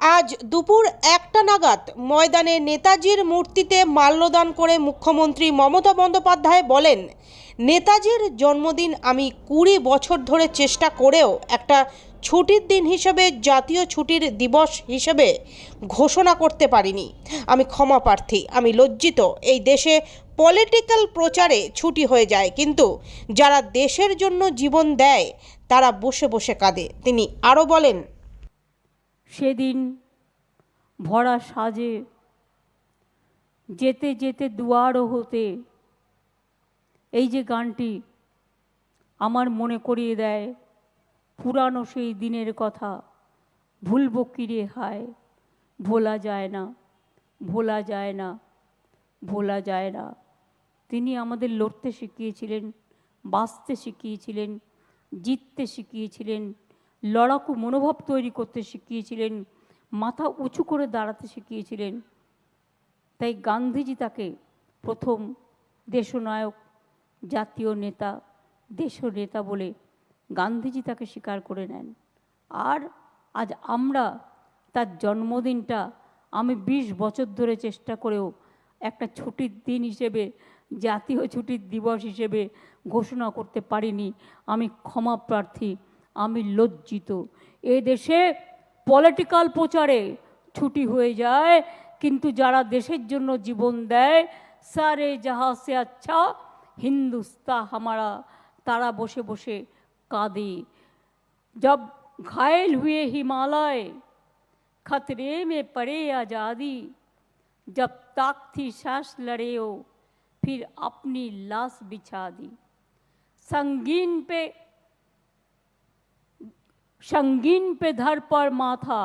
আজ দুপুর একটা নাগাদ ময়দানে নেতাজির মূর্তিতে মাল্যদান করে মুখ্যমন্ত্রী মমতা বন্দ্যোপাধ্যায় বলেন, নেতাজির জন্মদিন আমি কুড়ি বছর ধরে চেষ্টা করেও একটা ছুটির দিন হিসেবে, জাতীয় ছুটির দিবস হিসেবে ঘোষণা করতে পারিনি। আমি ক্ষমা প্রার্থী, আমি লজ্জিত। এই দেশে পলিটিক্যাল প্রচারে ছুটি হয়ে যায়, কিন্তু যারা দেশের জন্য জীবন দেয়, তারা বসে বসে কাঁদে। তিনি আরও বলেন সেদিন ভরা সাজে যেতে যেতে দুয়ারও হতে এই যে গানটি আমার মনে করিয়ে দেয়, পুরানো সেই দিনের কথা ভুলব কিরে হায়? ভোলা যায় না, ভোলা যায় না, ভোলা যায় না। তিনি আমাদের লড়তে শিখিয়েছিলেন, বাঁচতে শিখিয়েছিলেন, জিততে শিখিয়েছিলেন লড়াকু মনোভাব তৈরি করতে শিখিয়েছিলেন, মাথা উঁচু করে দাঁড়াতে শিখিয়েছিলেন। তাই গান্ধীজি তাকে প্রথম দেশনায়ক, জাতীয় নেতা দেশ নেতা বলে গান্ধীজি তাকে স্বীকার করে নেন। আর আজ আমরা তার জন্মদিনটা আমি বিশ বছর ধরে চেষ্টা করেও একটা ছুটির দিন হিসেবে, জাতীয় ছুটির দিবস হিসেবে ঘোষণা করতে পারিনি। আমি ক্ষমা প্রার্থী আমি লজ্জিত এ দেশে পলিটিক্যাল প্রচারে ছুটি হয়ে যায় কিন্তু যারা দেশের জন্য জীবন দেয় সারে জাহা সে আচ্ছা হিন্দুস্তা হামারা তারা বসে বসে কাঁদে जब घायल हुए हिमालय खतरे में पड़े आज़ादी जब ताक थी सांस लड़े हो फिर अपनी लाश बिछा दी संगीन पे संगीन पे धर पर माथा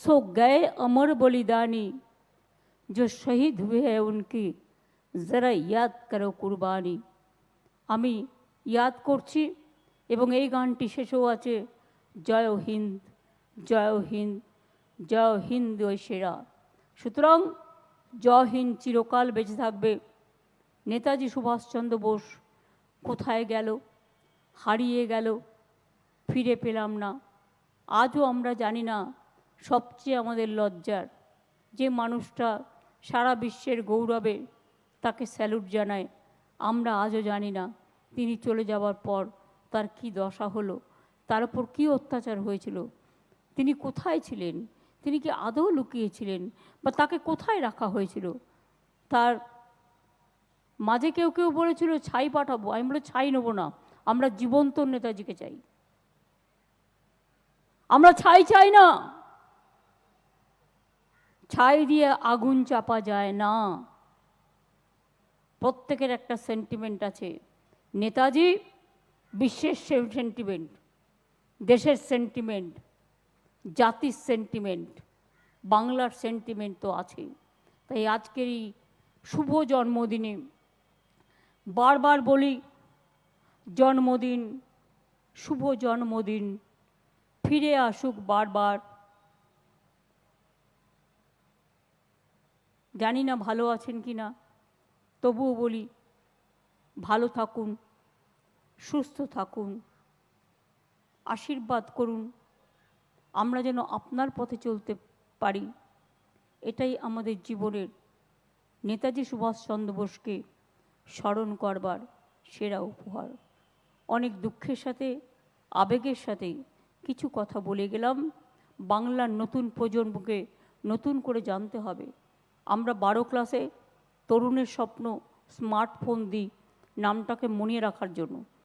सो गए अमर बलिदानी जो शहीद हुए हैं उनकी ज़रा याद करो कुर्बानी আমি ইয়াদ করছি এবং এই গানটি শেষেও আছে জয় হিন্দ জয় হিন্দ জয় হিন্দ ওই সেরা সুতরাং জয় হিন্দ চিরকাল বেঁচে থাকবে নেতাজি সুভাষচন্দ্র বোস কোথায় গেল হারিয়ে গেল ফিরে পেলাম না। আজও আমরা জানি না সবচেয়ে আমাদের লজ্জার। যে মানুষটা সারা বিশ্বের গৌরবে তাকে স্যালুট জানায়, আমরা আজও জানি না তিনি চলে যাওয়ার পর তার কি দশা হলো, তার উপর কী অত্যাচার হয়েছিল, তিনি কোথায় ছিলেন, তিনি কি আদৌ লুকিয়েছিলেন বা তাকে কোথায় রাখা হয়েছিল? তার মাঝে কেউ কেউ বলেছিল, ছাই পাঠাবো। আমি বলে ছাই নেব না, আমরা জীবন্ত নেতাজিকে চাই। আমরা ছাই চাই না। ছাই দিয়ে আগুন চাপা যায় না। প্রত্যেকের একটা সেন্টিমেন্ট আছে। নেতাজি, বিশ্বের সেন্টিমেন্ট দেশের সেন্টিমেন্ট জাতির সেন্টিমেন্ট বাংলার সেন্টিমেন্ট তো আছে তাই আজকের এই শুভ জন্মদিনে বারবার বলি, জন্মদিন, শুভ জন্মদিন ফিরে আসুক বারবার। জানি না ভালো আছেন কি না, তবুও বলি, ভালো থাকুন, সুস্থ থাকুন, আশীর্বাদ করুন, আমরা যেন আপনার পথে চলতে পারি। এটাই আমাদের জীবনের। নেতাজি সুভাষচন্দ্র বোসকে স্মরণ করবার সেরা উপহার। অনেক দুঃখের সাথে, আবেগের সাথে কিছু কথা বলে গেলাম। বাংলার নতুন প্রজন্মকে নতুন করে জানতে হবে। আমরা বারো ক্লাসে তরুণের স্বপ্ন স্মার্টফোন দিই, নামটাকে মনে রাখার জন্য।